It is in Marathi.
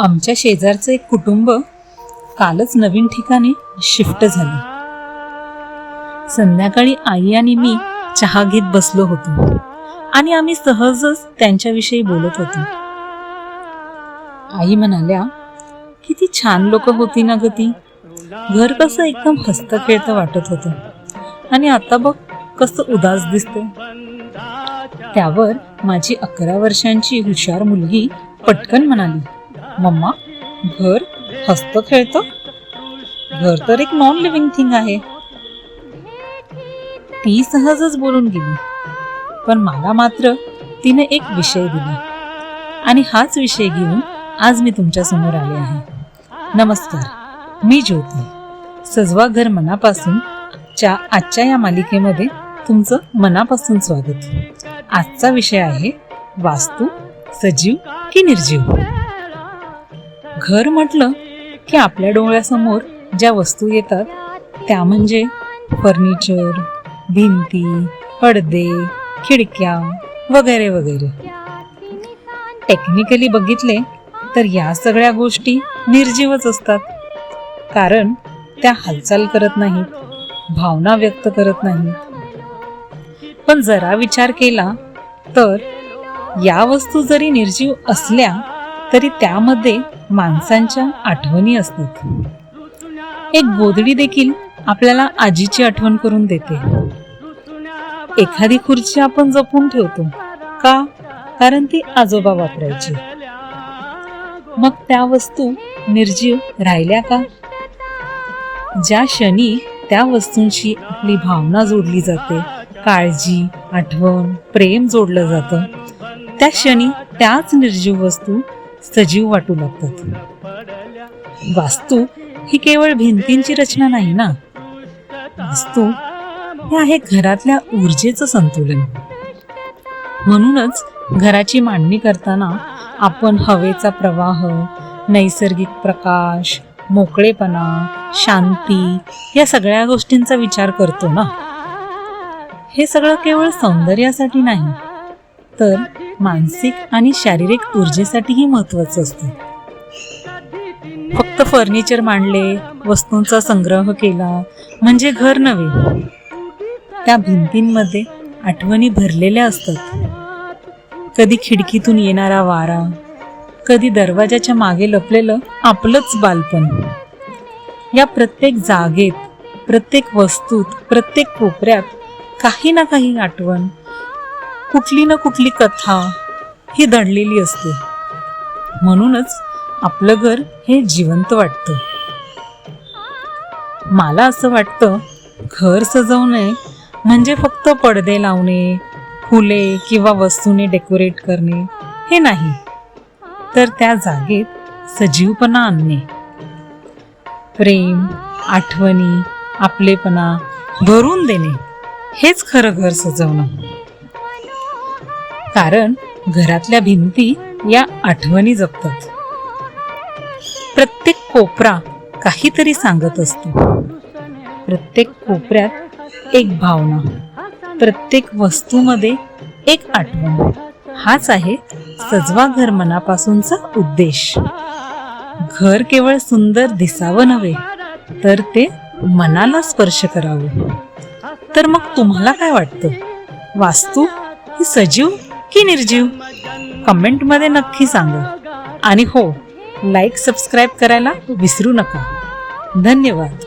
आमच्या शेजारचं एक कुटुंब कालच नवीन ठिकाणी शिफ्ट झालं. संध्याकाळी आई आणि मी चहा घेत बसलो होतो आणि आम्ही सहजच त्यांच्याविषयी बोलत होतो. आई म्हणाल्या किती छान लोक होती ना ग ती. घर कसं एकदम हस्त खेळतं वाटत होतं. आणि आता बघ कसं उदास दिसतंय. त्यावर माझी अकरा वर्षांची हुशार मुलगी पटकन म्हणाली मम्मा घर हस्त खेळतं? घर तर एक नॉन लिव्हिंग थिंग आहे. ती सहजच बोलून गेली. पण मला मात्र तिने एक विषय दिला. आणि हाच विषय घेऊन आज मी तुमच्यासमोर आले आहे. नमस्कार मी ज्योती. सजवा घर मनापासून च्या आजच्या या मालिकेमध्ये तुमचं मनापासून स्वागत. आजचा विषय आहे वास्तू सजीव की निर्जीव? घर म्हटलं की आपल्या डोळ्यासमोर ज्या वस्तू येतात त्या म्हणजे फर्निचर भिंती पडदे खिडक्या वगैरे वगैरे. टेक्निकली बघितले तर या सगळ्या गोष्टी निर्जीवच असतात. कारण त्या हालचाल करत नाहीत भावना व्यक्त करत नाहीत. पण जरा विचार केला तर या वस्तू जरी निर्जीव असल्या तरी त्यामध्ये माणसांच्या आठवणी असतात. एक गोधडी देखील आपल्याला आजीची आठवण करून देते. एखादी खुर्ची आपण जपून ठेवतो. का? कारण ती आजोबा वापरायची. मग त्या वस्तू निर्जीव राहिल्या का? ज्या क्षणी त्या वस्तूंशी आपली भावना जोडली जाते काळजी आठवण प्रेम जोडलं जातं त्या क्षणी त्याच निर्जीव वस्तू सजीव वाटू लागतात. वास्तू ही केवळ भिंतींची रचना नाही ना? वास्तू हे आहे घरातल्या ऊर्जेचं संतुलन. म्हणूनच घराची मांडणी करताना आपण हवेचा प्रवाह नैसर्गिक प्रकाश मोकळेपणा शांती या सगळ्या गोष्टींचा विचार करतो ना? हे सगळं केवळ सौंदर्यासाठी नाही तर मानसिक आणि शारीरिक ऊर्जेसाठीही महत्वाचं असतं. फक्त फर्निचर मांडले वस्तूंचा संग्रह केला म्हणजे घर नव्हे. त्या भिंतींमध्ये आठवणी भरलेल्या असतात. कधी खिडकीतून येणारा वारा कधी दरवाजाच्या मागे लपलेलं आपलंच बालपण. या प्रत्येक जागेत प्रत्येक वस्तूत प्रत्येक कोपऱ्यात काही ना काही आठवण कुठली ना कुठली कथा ही दडलेली असते. म्हणूनच आपलं घर हे जिवंत वाटतं. मला असं वाटतं घर सजवणे म्हणजे फक्त पडदे लावणे फुले किंवा वस्तूने डेकोरेट करणे हे नाही. तर त्या जागेत सजीवपणा आणणे. प्रेम आठवणी आपलेपणा भरून देणे हेच खरं घर सजवणं. कारण घरातल्या भिंती या आठवणी जपतात. प्रत्येक कोपरा काहीतरी सांगत असतो. प्रत्येक कोपऱ्यात एक भावना प्रत्येक वस्तूमध्ये एक आठवण. हाच आहे सजवा घर मनापासूनचा उद्देश. घर केवळ सुंदर दिसावं नव्हे तर ते मनाला स्पर्श करावं. तर मग तुम्हाला काय वाटतं? वास्तू ही सजीव की निर्जीव. कमेंटमध्ये नक्की सांगा. आणि हो लाईक सबस्क्राईब करायला विसरू नका. धन्यवाद.